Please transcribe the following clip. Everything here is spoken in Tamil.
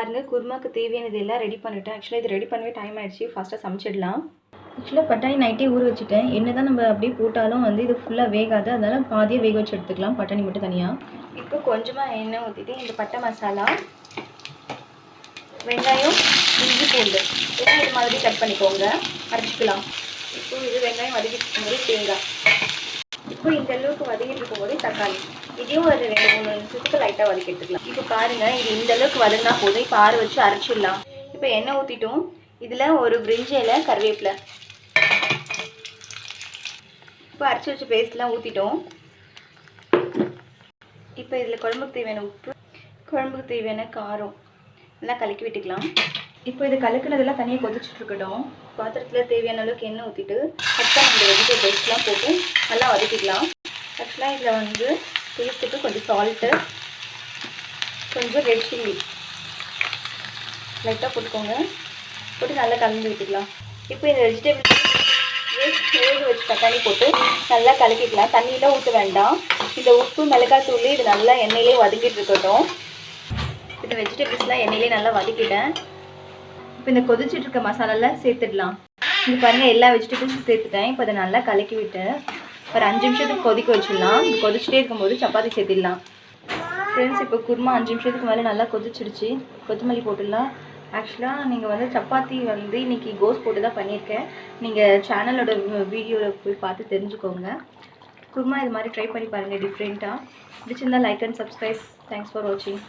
பாருங்கள் குருமாக்கு தேவையானது எல்லாம் ரெடி பண்ணிட்டேன். ஆக்சுவலாக இது ரெடி பண்ணவே டைம் ஆயிடுச்சு. ஃபாஸ்ட்டாக சமைச்சிடலாம். ஆக்சுவலாக பட்டாணி நைட்டே ஊற வச்சுட்டேன். என்ன தான் நம்ம அப்படியே போட்டாலும் வந்து இது ஃபுல்லாக வேகாது. அதனால் பாதியாக வேக வச்சு எடுத்துக்கலாம். பட்டாணி மட்டும் தனியாக இப்போ கொஞ்சமாக எண்ணெய் ஊற்றிட்டு இந்த பட்டை மசாலா வெங்காயம் இஞ்சி பூண்டு. இதெல்லாம் இது மாதிரி கட் பண்ணிக்கோங்க? அரைச்சிக்கலாம். இப்போ இது வெங்காயம் வதக்கிட்டு இருக்கும்போது தேங்காய். இப்போ இந்த அளவுக்கு வதக்கிட்டு இருக்கும்போது தக்காளி. இதையும் ஒரு ரெண்டு மூணு நிமிஷத்துக்கு லைட்டாக வதக்கி எடுத்துக்கலாம் இப்போ பாருங்கள் இது இந்த அளவுக்கு வதங்கினா போதும். இப்போ ஆற வச்சு அரைச்சிடலாம். இப்போ எண்ணெய் ஊற்றிட்டோம் இதில் ஒரு பிரிஞ்சி இலை கருவேப்பிலை. இப்போ அரைச்சி வச்ச பேஸ்ட்லாம் ஊற்றிட்டோம் இப்போ இதில் குழம்புக்கு தேவையான உப்பு குழம்புக்கு தேவையான காரம் எல்லாம் கலக்கி விட்டுக்கலாம். இப்போ இது கலக்குனதெல்லாம் தனியாக கொதிச்சுட்டு இருக்கட்டும். பாத்திரத்தில் தேவையான அளவுக்கு எண்ணெய் ஊற்றிட்டு ஃபஸ்ட்டாக நம்ம வெஜிடபிள்ஸ்லாம் போட்டு நல்லா வதக்கிக்கலாம். ஆக்சுவலாக இதில் வந்து டேஸ்ட்டுக்கு கொஞ்சம் சால்ட்டு கொஞ்சம் ரெட் சில்லி லைட்டாக போட்டுக்கோங்க. போட்டு நல்லா கலந்து விட்டுக்கலாம். இப்போ இந்த வெஜிடபிள்ஸ் வேக வச்சு தக்காளி போட்டு நல்லா கலக்கிக்கலாம். தண்ணியெலாம் ஊற்ற வேண்டாம். இந்த உப்பு மிளகாய் தூள் இது நல்லா எண்ணெயிலே வதக்கிட்டு இருக்கட்டும். இந்த வெஜிடபிள்ஸ்லாம் எண்ணெயிலே நல்லா வதக்கிட்டேன். இப்போ இந்த கொதிச்சிட்டு இருக்க மசாலாலாம் சேர்த்துடலாம். இது பாருங்கள் எல்லா வெஜிடபிள்ஸும் சேர்த்துட்டேன். இப்போ அதை நல்லா கலக்கி விட்டேன். ஒரு அஞ்சு நிமிஷத்துக்கு கொதிக்க வச்சிடலாம். கொதிச்சுட்டே இருக்கும்போது சப்பாத்தி சேர்த்திடலாம். ஃப்ரெண்ட்ஸ் இப்போ குருமா அஞ்சு நிமிஷத்துக்கு மேலே நல்லா கொதிச்சிடுச்சு. கொத்தமல்லி போட்டுடலாம். ஆக்சுவலாக நீங்கள் வந்து சப்பாத்தி வந்து இன்னைக்கு கோஸ் போட்டு தான் பண்ணியிருக்கேன். நீங்கள் சேனலோட வீடியோவில் போய் பார்த்து தெரிஞ்சுக்கோங்க. குருமா இது மாதிரி ட்ரை பண்ணி பாருங்கள் டிஃப்ரெண்ட்டாக பிடிச்சிருந்தா like and subscribe thanks for வாட்சிங்